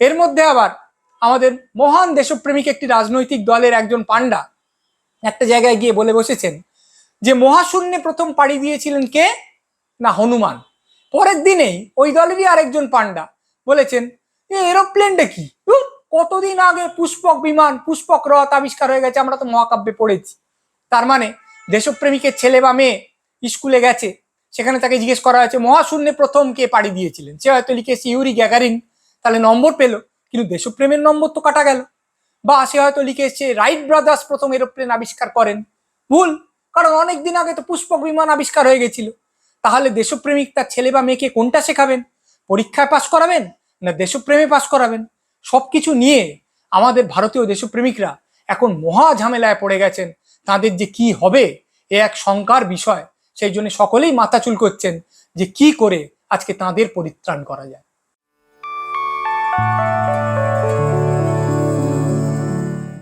এর মধ্যে আবার আমাদের মহান দেশপ্রেমিক একটি রাজনৈতিক দলের একজন পান্ডা একটা জায়গায় গিয়ে বলে বসেছেন যে মহাশূন্যে প্রথম পাড়ি দিয়েছিলেন কে? না, হনুমান। পরের দিনেই ওই দলেরই আরেকজন পান্ডা বলেছেন এরোপ্লেনটা কি? কতদিন আগে পুষ্পক বিমান, পুষ্পক রথ আবিষ্কার হয়ে গেছে, আমরা তো মহাকাব্যে পড়েছি। তার মানে দেশপ্রেমিকের ছেলে বা মেয়ে স্কুলে গেছে, সেখানে তাকে জিজ্ঞেস করা হয়েছে, মহাশূন্যে প্রথম কে পাড়ি দিয়েছিলেন? সে হয়তো লিখেছে, ইউরি গ্যাগারিন। তাহলে নম্বর পেল, কিন্তু দেশপ্রেমের নম্বর তো কাটা গেল। বা সে হয়তো লিখে এসছে রাইট ব্রাদার্স প্রথম এরোপ্লেন আবিষ্কার করেন। ভুল, কারণ অনেক দিন আগে তো পুষ্পক বিমান আবিষ্কার হয়ে গেছিল। তাহলে দেশপ্রেমিক তার ছেলে বা মেয়েকে কোনটা শেখাবেন? পরীক্ষায় পাশ করাবেন না দেশপ্রেমে পাশ করাবেন? সব কিছু নিয়ে আমাদের ভারতীয় দেশপ্রেমিকরা এখন মহা ঝামেলায় পড়ে গেছেন। তাদের যে কি হবে এ এক শঙ্কার বিষয়। সেই জন্য সকলেই মাথা চুল করছেন যে কি করে আজকে তাঁদের পরিত্রাণ করা যায়।